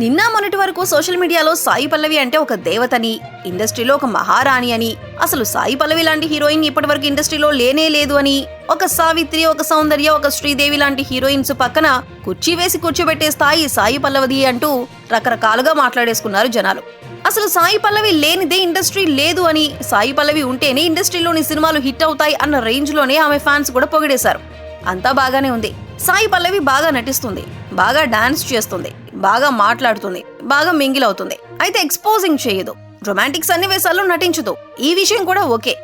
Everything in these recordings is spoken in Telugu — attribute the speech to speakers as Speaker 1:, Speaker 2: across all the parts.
Speaker 1: నిన్న మొన్నటి వరకు సోషల్ మీడియాలో సాయి పల్లవి అంటే ఒక దేవతని ఇండస్ట్రీలో ఒక మహారాణి అని. అసలు సాయి పల్లవి లాంటి హీరోయిన్ ఇప్పటివరకు ఇండస్ట్రీలో లేనే లేదు అని. ఒక సావిత్రి ఒక సౌందర్య ఒక శ్రీదేవి లాంటి హీరోయిన్స్ పక్కన కుర్చీ వేసి కూర్చోబెట్టే స్థాయి సాయి పల్లవిది అంటూ రకరకాలుగా మాట్లాడేసుకున్నారు జనాలు. అసలు సాయి పల్లవి లేనిదే ఇండస్ట్రీ లేదు అని సాయి పల్లవి ఉంటేనే ఇండస్ట్రీలోని సినిమాలు హిట్ అవుతాయి అన్న రేంజ్లోనే ఆమె ఫ్యాన్స్ కూడా పొగిడేశారు. అంతా బాగానే ఉంది. సాయి పల్లవి బాగా నటిస్తుంది బాగా డాన్స్ చేస్తుంది బాగా మాట్లాడుతుంది బాగా మింగిల్ అవుతుంది. అయితే ఎక్స్పోజింగ్ చేయదు రొమాంటిక్ సన్నివేశాల్లో నటించదు. ఈ విషయం కూడా ఓకే.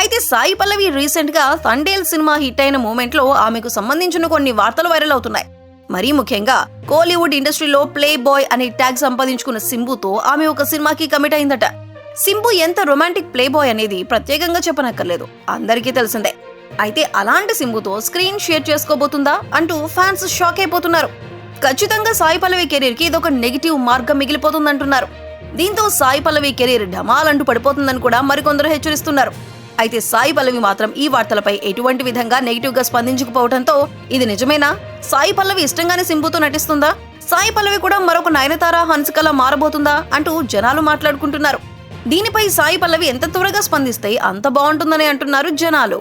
Speaker 1: అయితే సాయి పల్లవి రీసెంట్గా తండేల్ సినిమా హిట్ అయిన మూమెంట్లో ఆమెకు సంబంధించిన కొన్ని వార్తలు వైరల్ అవుతున్నాయి. మరీ ముఖ్యంగా కోలీవుడ్ ఇండస్ట్రీలో ప్లే బాయ్ అనే ట్యాగ్ సంపాదించుకున్న సింబుతో ఆమె ఒక సినిమాకి కమిట్ అయిందట. సింబు ఎంత రొమాంటిక్ ప్లే బాయ్ అనేది ప్రత్యేకంగా చెప్పనక్కర్లేదు. అందరికీ తెలిసిందే. అయితే అలాంటి సింబుతో స్క్రీన్ షేర్ చేసుకోబోతుందా అంటూ ఫ్యాన్స్ షాక్ అయిపోతున్నారు. ఖచ్చితంగా సాయి పల్లవి కెరీర్కి ఇదొక నెగిటివ్ మార్గం మిగిలిపోతుందంటున్నారు. దీంతో సాయి పల్లవి కెరీర్ ఢమాలంటూ పడిపోతుందని కూడా మరికొందరు హెచ్చరిస్తున్నారు. అయితే సాయి పల్లవి మాత్రం ఈ వార్తలపై ఎటువంటి విధంగా నెగిటివ్గా స్పందించకపోవడంతో ఇది నిజమేనా? సాయి పల్లవి ఇష్టంగానే సింబుతో నటిస్తుందా? సాయి పల్లవి కూడా మరొక నయనతార హన్సికలా మారబోతుందా అంటూ జనాలు మాట్లాడుకుంటున్నారు. దీనిపై సాయి పల్లవి ఎంత త్వరగా స్పందిస్తే అంత బాగుంటుందని అంటున్నారు జనాలు.